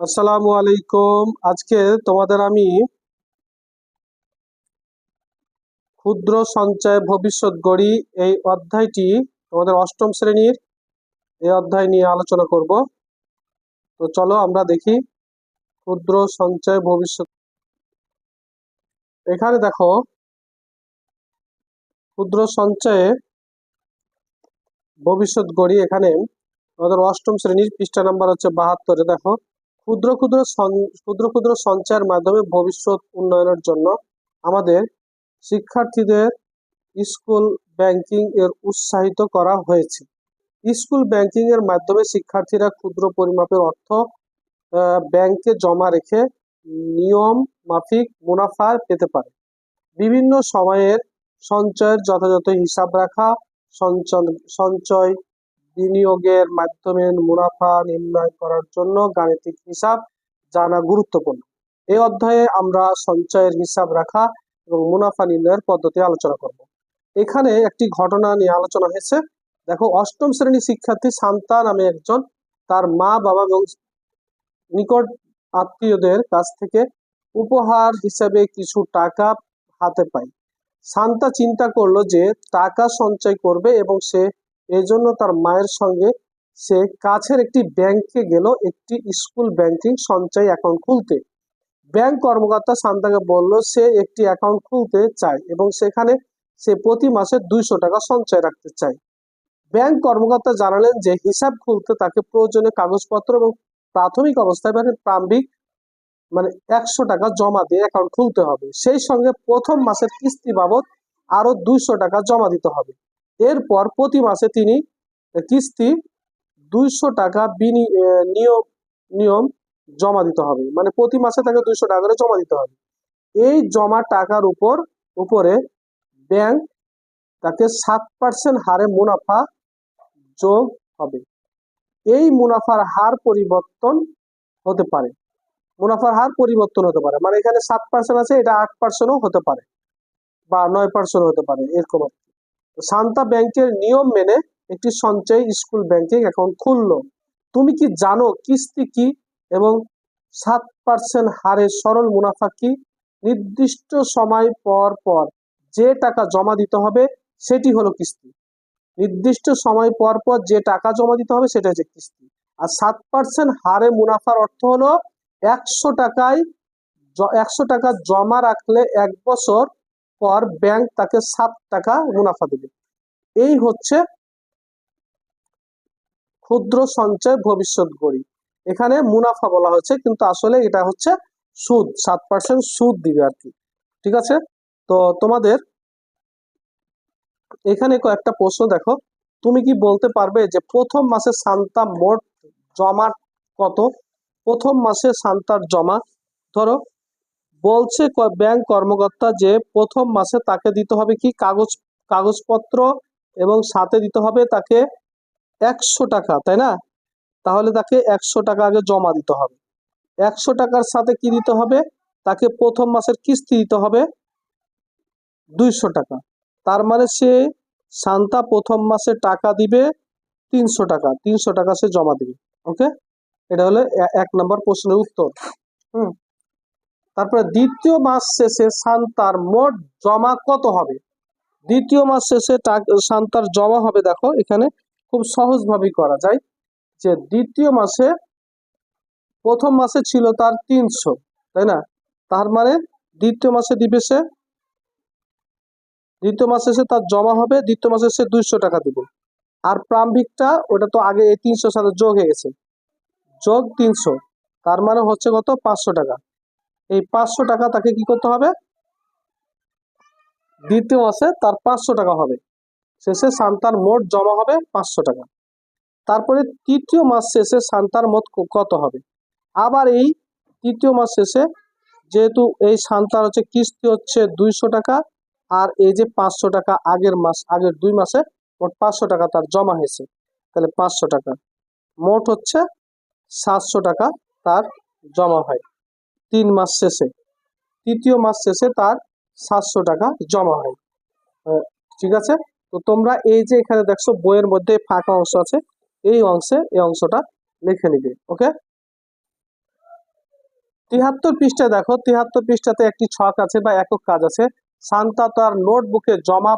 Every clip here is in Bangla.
আসসালামু আলাইকুম। আজকে তোমাদের আমি ক্ষুদ্র সঞ্চয় ভবিষ্যৎ গড়ি এই অধ্যায়টি তোমাদের অষ্টম শ্রেণির এই অধ্যায় নিয়ে আলোচনা করব। তো চলো আমরা দেখি ক্ষুদ্র সঞ্চয় ভবিষ্যৎ। এখানে দেখো, ক্ষুদ্র সঞ্চয়ে ভবিষ্যৎ গড়ি এখানে আমাদের অষ্টম শ্রেণির পৃষ্ঠা নাম্বার হচ্ছে বাহাত্তরে দেখো। ক্ষুদ্র ক্ষুদ্র ক্ষুদ্র ক্ষুদ্র সঞ্চয়ের মাধ্যমে ভবিষ্যৎ উন্নয়নের জন্য আমাদের শিক্ষার্থীদের স্কুল ব্যাংকিং এর উৎসাহিত করা হয়েছে। স্কুল ব্যাংকিং এর মাধ্যমে শিক্ষার্থীরা ক্ষুদ্র পরিমাপের অর্থ ব্যাংকে জমা রেখে নিয়ম মাফিক মুনাফা পেতে পারে। বিভিন্ন সময়ের সঞ্চয়ের যথাযথ হিসাব রাখা, সঞ্চয় সঞ্চয় বিনিয়োগের মাধ্যমে মুনাফা নির্ণয় করার জন্য গাণিতিক হিসাব জানা গুরুত্বপূর্ণ। এই অধ্যায়ে আমরা সঞ্চয়ের হিসাব রাখা এবং মুনাফা নির্ণয়ের পদ্ধতি আলোচনা করব। এখানে একটি ঘটনা নিয়ে আলোচনা হয়েছে। দেখো, অষ্টম শ্রেণি শিক্ষার্থী শান্তা নামে একজন, তার মা, বাবা এবং নিকট আত্মীয়দের কাছ থেকে উপহার হিসেবে কিছু টাকা হাতে পায়। শান্তা চিন্তা করল যে টাকা সঞ্চয় করবে এবং সে এজন্য তার মায়ের সঙ্গে সে কাছের একটি ব্যাংকে গেল, একটি স্কুল ব্যাংকিং সঞ্চয় অ্যাকাউন্ট খুলতে। ব্যাংক কর্মকর্তা শান্তাকে বলল, সে একটি অ্যাকাউন্ট খুলতে চায় এবং সেখানে সে প্রতি মাসে দুইশো টাকা সঞ্চয় রাখতে চায়। ব্যাংক কর্মকর্তা জানালেন যে, হিসাব খুলতে তাকে প্রয়োজনীয় কাগজপত্র এবং প্রাথমিক অবস্থায় মানে প্রারম্ভিক মানে একশো টাকা জমা দিয়ে অ্যাকাউন্ট খুলতে হবে। সেই সঙ্গে প্রথম মাসের কিস্তি বাবদ আরও দুইশো টাকা জমা দিতে হবে। এরপর প্রতি মাসে তিনি কিস্তি দুইশো টাকা বিনি নিয়ম নিয়ম জমা দিতে হবে। মানে প্রতি মাসে তাকে দুইশো টাকা করে জমা দিতে হবে। এই জমা টাকার উপর, উপরে ব্যাংক তাকে সাত পার্সেন্ট হারে মুনাফা যোগ হবে। এই মুনাফার হার পরিবর্তন হতে পারে। মুনাফার হার পরিবর্তন হতে পারে। মানে এখানে সাত পার্সেন্ট আছে, এটা আট পার্সেন্টও হতে পারে বা নয় পার্সেন্ট হতে পারে, এরকম শান্তা ব্যাংকের নিয়ম মেনে একটি সঞ্চয় স্কুল ব্যাংকিং অ্যাকাউন্ট খুললো। তুমি কি জানো কিস্তি কি এবং সাত পার্সেন্ট হারে সরল মুনাফা কি? নির্দিষ্ট সময় পর পর যে টাকা জমা দিতে হবে সেটি হলো কিস্তি। নির্দিষ্ট সময় পর পর যে টাকা জমা দিতে হবে সেটা হচ্ছে কিস্তি। আর সাত পার্সেন্ট হারে মুনাফার অর্থ হলো একশো টাকায় একশো টাকা জমা রাখলে এক বছর পর ব্যাংক তাকে সাত টাকা মুনাফা দেবে। এই হচ্ছে ক্ষুদ্র সঞ্চয় ভবিষ্যৎ গড়ি। এখানে মুনাফা বলা হয়েছে, কিন্তু আসলে এটা হচ্ছে সুদ, সাত পার্সেন্ট সুদ দিবে আর কি। ঠিক আছে? তো তোমাদের এখানে কয়েকটা প্রশ্ন দেখো। তুমি কি বলতে পারবে যে প্রথম মাসে সান্তা মোট জমা কত? প্রথম মাসে সান্তার জমা, ধরো বলছে ব্যাংক কর্মকর্তা যে প্রথম মাসে তাকে দিতে হবে কি কাগজ, কাগজপত্র এবং সাথে দিতে হবে তাকে একশো টাকা, তাই না? তাহলে তাকে একশো টাকা আগে জমা দিতে হবে। একশো টাকার সাথে কি দিতে হবে? তাকে প্রথম মাসের কিস্তি দিতে হবে দুইশো টাকা। তার মানে সে শান্তা প্রথম মাসে টাকা দিবে তিনশো টাকা তিনশো টাকা সে জমা দিবে। ওকে? এটা হলো এক নম্বর প্রশ্নের উত্তর। হুম? তারপরে দ্বিতীয় মাস শেষে সান্তার মোট জমা কত হবে? দ্বিতীয় মাস শেষে সান্তার জমা হবে, দেখো, এখানে খুব সহজভাবেই করা যায় যে দ্বিতীয় মাসে, প্রথম মাসে ছিল তার তিনশো, তাই না? তার মানে দ্বিতীয় মাসে দিবে সে, দ্বিতীয় মাসে সে তার জমা হবে, দ্বিতীয় মাসে সে দুইশো টাকা দিবে। আর প্রাম্ভিকটা, ওটা তো আগে এই তিনশোর সাথে যোগ হয়ে গেছে। যোগ তিনশো, তার মানে হচ্ছে কত? পাঁচশো টাকা। এই পাঁচশো টাকা তাকে কি করতে হবে? দ্বিতীয় মাসে তার পাঁচশো টাকা হবে। শেষে সান্তার মোট জমা হবে পাঁচশো টাকা। তারপরে তৃতীয় মাস শেষে সান্তার মোট কত হবে? আবার এই তৃতীয় মাস শেষে যেহেতু এই সান্তার হচ্ছে কিস্তি হচ্ছে দুইশো টাকা আর এই যে পাঁচশো টাকা আগের মাস, আগের দুই মাসে মোট পাঁচশো টাকা তার জমা হয়েছে। তাহলে পাঁচশো টাকা। মোট হচ্ছে সাতশো টাকা তার জমা হয়। তিন মাস শেষে। তৃতীয় মাস শেষে তার সাতশো টাকা জমা হয়। ঠিক আছে? তো তোমরা এই যে এখানে দেখছ, বইয়ের মধ্যে ফাঁকা অংশ আছে, এই অংশে এই অংশটা লিখে নিবে, ওকে? তিহাত্তর পৃষ্ঠায় দেখো, তিহাত্তর পৃষ্ঠাতে একটি ছক আছে বা একক কাজ আছে। শান্তা তার নোটবুকে জমা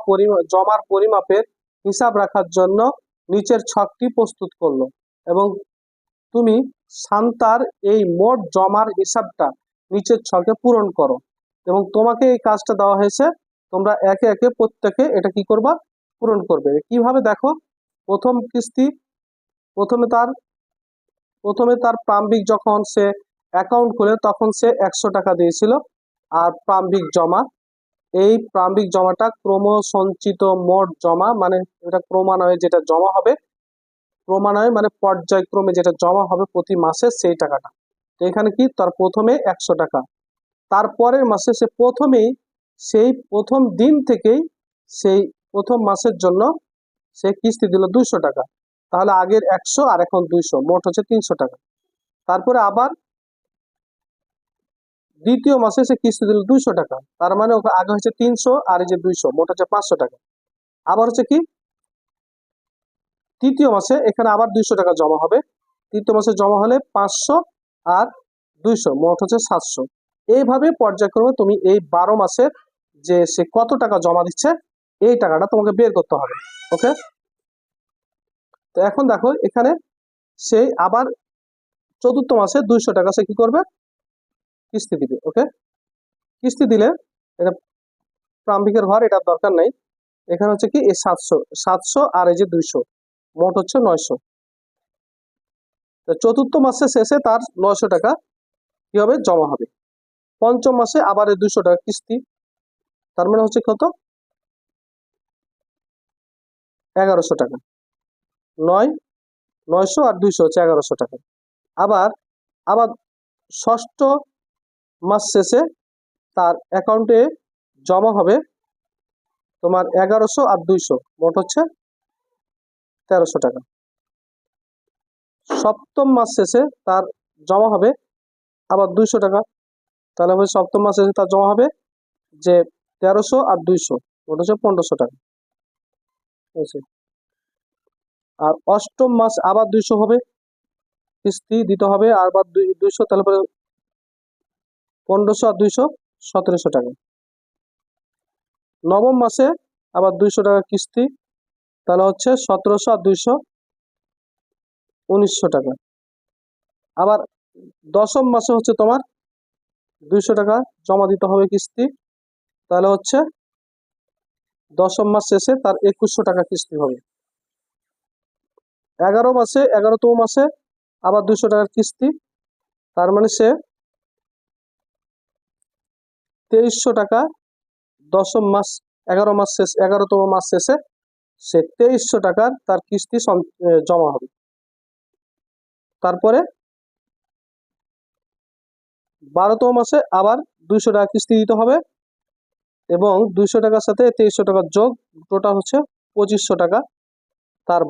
জমার পরিমাপের হিসাব রাখার জন্য নিচের ছকটি প্রস্তুত করল। এবং তুমি শান্তার এই মোট জমার হিসাবটা নিচের ছকে পূরণ করো। এবং তোমাকে এই কাজটা দেওয়া হয়েছে, তোমরা একে একে প্রত্যেকে এটা কি করবা? পূরণ করবে। কীভাবে দেখো? প্রথম কিস্তি, প্রথমে তার প্রথমে তার প্রাম্বিক যখন সে অ্যাকাউন্ট খুলে, তখন সে একশো টাকা দিয়েছিল। আর প্রাম্বিক জমা, এই প্রাম্বিক জমাটা ক্রম সঞ্চিত মোট জমা মানে এটা ক্রমান্বয়ে যেটা জমা হবে, ক্রমান্বয়ে মানে পর্যায়ক্রমে যেটা জমা হবে প্রতি মাসে সেই টাকাটা। এখানে কি? তার প্রথমে একশো টাকা। তারপরের মাসে সে প্রথমেই, সেই প্রথম দিন থেকেই, সেই প্রথম মাসের জন্য সে কিস্তি দিল দুইশো টাকা। তাহলে আগের একশো আর এখন দুইশো, মোট হচ্ছে তিনশো টাকা। তারপরে আবার দ্বিতীয় মাসে সে কিস্তি দিল দুইশো টাকা। তার মানে ওকে আগে হচ্ছে তিনশো আর এই যে দুইশো, মোট হচ্ছে পাঁচশো টাকা। আবার হচ্ছে কি? তৃতীয় মাসে এখানে আবার দুইশো টাকা জমা হবে। তৃতীয় মাসে জমা হলে পাঁচশো আর দুইশো, মোট হচ্ছে সাতশো। এইভাবে পর্যায়ক্রমে তুমি এই বারো মাসের যে সে কত টাকা জমা দিচ্ছে, এই টাকাটা তোমাকে বের করতে হবে, ওকে? তো এখন দেখো, এখানে সে আবার চতুর্থ মাসে দুইশো টাকা সে কি করবে? কিস্তি দিবে, ওকে? কিস্তি দিলে এটা প্রাম্ভিকের ঘর এটার দরকার নাই। এখানে হচ্ছে কি, এই সাতশো সাতশো আর এই যে দুইশো, মোট হচ্ছে নয়শো। চতুর্থ মাসে শেষে তার নয়শো টাকা কি হবে জমা হবে? পঞ্চম মাসে আবার দুইশো টাকা কিস্তি। তার মানে হচ্ছে কত? এগারোশো টাকা। নয়, নয়শো আর দুইশো হচ্ছে এগারোশো টাকা। আবার আবার ষষ্ঠ মাস শেষে তার অ্যাকাউন্টে জমা হবে তোমার এগারোশো আর দুইশো। মোট হচ্ছে তেরোশো টাকা। সপ্তম মাস শেষে তার জমা হবে। আবার দুইশো টাকা। তাহলে হবে সপ্তম মাস শেষে তার জমা হবে যে তেরোশো আর দুইশো। ওটা হচ্ছে পনেরোশো টাকা। আর অষ্টম মাস আবার দুইশো হবে। কিস্তি দিতে হবে। আর আবার দুই, দুইশো, তাহলে পরে পনেরোশো আর দুইশো, সতেরোশো টাকা। নবম মাসে আবার দুইশো টাকা কিস্তি। তাহলে হচ্ছে সতেরোশো আর দুইশো উনিশশো টাকা। আবার দশম মাসে হচ্ছে তোমার দুইশো টাকা জমা দিতে হবে কিস্তি। তাহলে হচ্ছে দশম মাস শেষে তার একুশশো টাকা কিস্তি হবে। এগারো মাসে, এগারোতম মাসে আবার দুশো টাকার কিস্তি। তার মানে সে তেইশশো টাকা দশম মাস, এগারো মাস শেষ, এগারোতম মাস শেষে সে তেইশশো টাকার তার কিস্তি জমা হবে। তারপরে বারোতম মাসে আবার দুইশো টাকা কিস্তি দিতে হবে এবং দুইশো টাকার সাথে তেইশশো টাকার যোগ, টোটাল হচ্ছে পঁচিশশো টাকা। তার